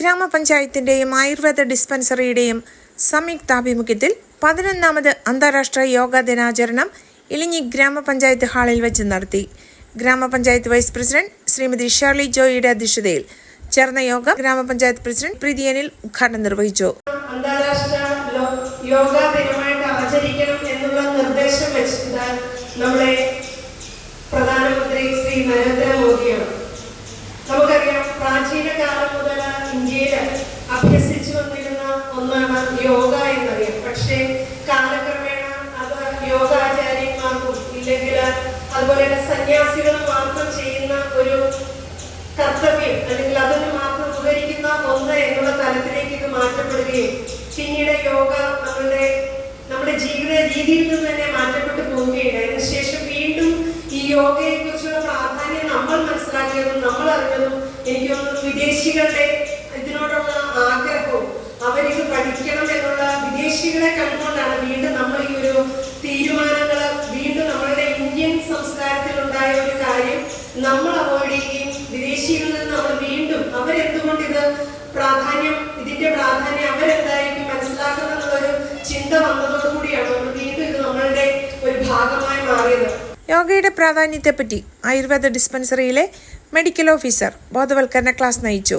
ഗ്രാമപഞ്ചായത്തിന്റെയും ആയുർവേദ ഡിസ്പെൻസറിയുടെയും സംയുക്താഭിമുഖ്യത്തിൽ പതിനൊന്നാമത് അന്താരാഷ്ട്ര യോഗാ ദിനാചരണം ഇലിഞ്ഞി ഗ്രാമപഞ്ചായത്ത് ഹാളിൽ വെച്ച് നടത്തി. ഗ്രാമപഞ്ചായത്ത് വൈസ് പ്രസിഡന്റ് ശ്രീമതി ഷേർലി ജോയിയുടെ അധ്യക്ഷതയിൽ ചേർന്ന യോഗം ഗ്രാമപഞ്ചായത്ത് പ്രസിഡന്റ് പ്രീതിയനിൽ ഉദ്ഘാടനം നിർവഹിച്ചു. അന്താരാഷ്ട്ര യോഗ ആചരിക്കണം എന്നുള്ള നിർദ്ദേശം വെച്ചിട്ട് നമ്മുടെ പ്രധാനമന്ത്രി ശ്രീ നരേന്ദ്രമോദിയാണ് അഭ്യസിച്ചു വന്നിരുന്ന ഒന്നാണ് യോഗ എന്നറിയാം. പക്ഷേ കാലക്രമേണ അത് യോഗാചാര്യന്മാർക്കും ഇല്ലെങ്കിൽ അതുപോലെ തന്നെ സന്യാസികൾ മാത്രം ചെയ്യുന്ന ഒരു കർത്തവ്യം അല്ലെങ്കിൽ അതിന് മാത്രം ഉപകരിക്കുന്ന ഒന്ന് എന്നുള്ള തലത്തിലേക്ക് ഇത് മാറ്റപ്പെടുകയും പിന്നീട് യോഗ നമ്മളുടെ നമ്മുടെ ജീവിത രീതിയിൽ നിന്ന് തന്നെ മാറ്റപ്പെട്ടു പോവുകയാണ് അതിനുശേഷം വീണ്ടും ഈ യോഗയെ കുറിച്ചുള്ള പ്രാധാന്യം നമ്മൾ മനസ്സിലാക്കിയതും നമ്മൾ അറിഞ്ഞതും എനിക്ക് തോന്നുന്നു വിദേശികളുടെ ഇതിനോടുള്ള ആഗ്രഹവും അവരിത് പഠിക്കണം എന്നുള്ള വിദേശികളെ കണ്ടുകൊണ്ടാണ് വീണ്ടും നമ്മൾ ഈ ഒരു തീരുമാനങ്ങൾ വീണ്ടും നമ്മളുടെ ഇന്ത്യൻ സംസ്കാരത്തിൽ ഉണ്ടായ ഒരു കാര്യം നമ്മൾ അവോയ്ഡ് ചെയ്യുകയും വിദേശികളിൽ നിന്ന് അവർ വീണ്ടും അവരെന്തുകൊണ്ട് ഇത് പ്രാധാന്യം ഇതിന്റെ പ്രാധാന്യം അവരെന്തായിരിക്കും മനസ്സിലാക്കുന്ന എന്നുള്ളൊരു ചിന്ത വന്നതോടുകൂടിയാണ് നമ്മൾ വീണ്ടും ഇത് നമ്മളുടെ ഒരു ഭാഗമായി മാറിയത്. യോഗയുടെ പ്രാധാന്യത്തെപ്പറ്റി ആയുർവേദ ഡിസ്പെൻസറിയിലെ മെഡിക്കൽ ഓഫീസർ ബോധവൽക്കരണ ക്ലാസ് നയിച്ചു.